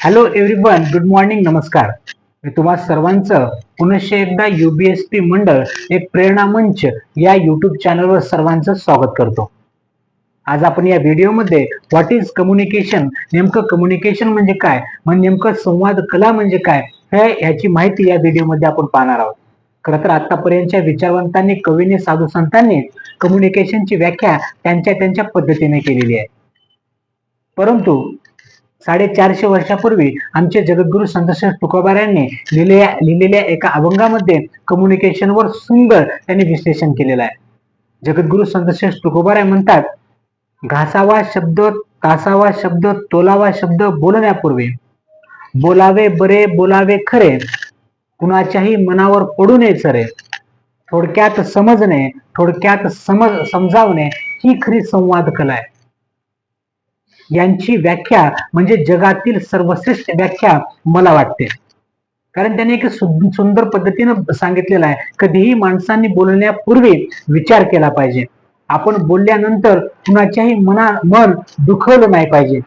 Hello everyone good morning नमस्कार. मी तुम्हा सर्वांचं पुनश्च एकदा युबीएसपी मंडळ एक प्रेरणा मंच या युट्यूब चॅनलवर सर्वांचं स्वागत करतो. आज आपण या व्हिडिओमध्ये व्हॉट इज कम्युनिकेशन नेमकं कम्युनिकेशन म्हणजे काय? मग नेमकं संवाद कला म्हणजे काय? हे ह्याची माहिती या व्हिडिओमध्ये आपण पाहणार आहोत. खरं तर आतापर्यंतच्या विचारवंतांनी कवीने साधू संतांनी कम्युनिकेशनची व्याख्या त्यांच्या त्यांच्या पद्धतीने केलेली आहे. परंतु साडेचारशे वर्षापूर्वी आमचे जगद्गुरु संतश्रेष्ठ तुकोबाऱ्यांनी लिहिलेल्या लिहिलेल्या एका अभंगामध्ये कम्युनिकेशनवर सुंदर त्यांनी विश्लेषण केलेलं आहे. जगद्गुरु संतश्रेष्ठ तुकोबाराय म्हणतात घासावा शब्द तासावा शब्द तोलावा शब्द बोलण्यापूर्वी बोलावे बरे बोलावे खरे कुणाच्याही मनावर पडू नये सरे. थोडक्यात समजणे थोडक्यात समज समजावणे ही खरी संवाद कला आहे. यांची व्याख्या म्हणजे जगातील सर्वश्रेष्ठ व्याख्या मला वाटते. कारण त्यांनी एक सुंदर पद्धतीनं सांगितलेलं आहे. कधीही माणसांनी बोलण्यापूर्वी विचार केला पाहिजे. आपण बोलल्यानंतर कुणाच्याही मना मन दुखवलं नाही पाहिजे.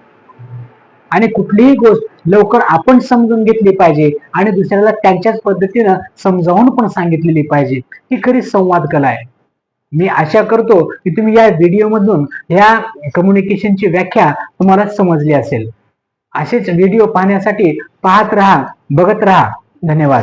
आणि कुठलीही गोष्ट लवकर आपण समजून घेतली पाहिजे आणि दुसऱ्याला त्यांच्याच पद्धतीनं समजावून पण सांगितलेली पाहिजे. ही खरी संवाद कला आहे. मी आशा करतो की तुम्ही या व्हिडिओमधून या कम्युनिकेशनची व्याख्या तुम्हाला समजली असेल. असेच व्हिडिओ पाहण्यासाठी पाहत राहा बघत राहा. धन्यवाद.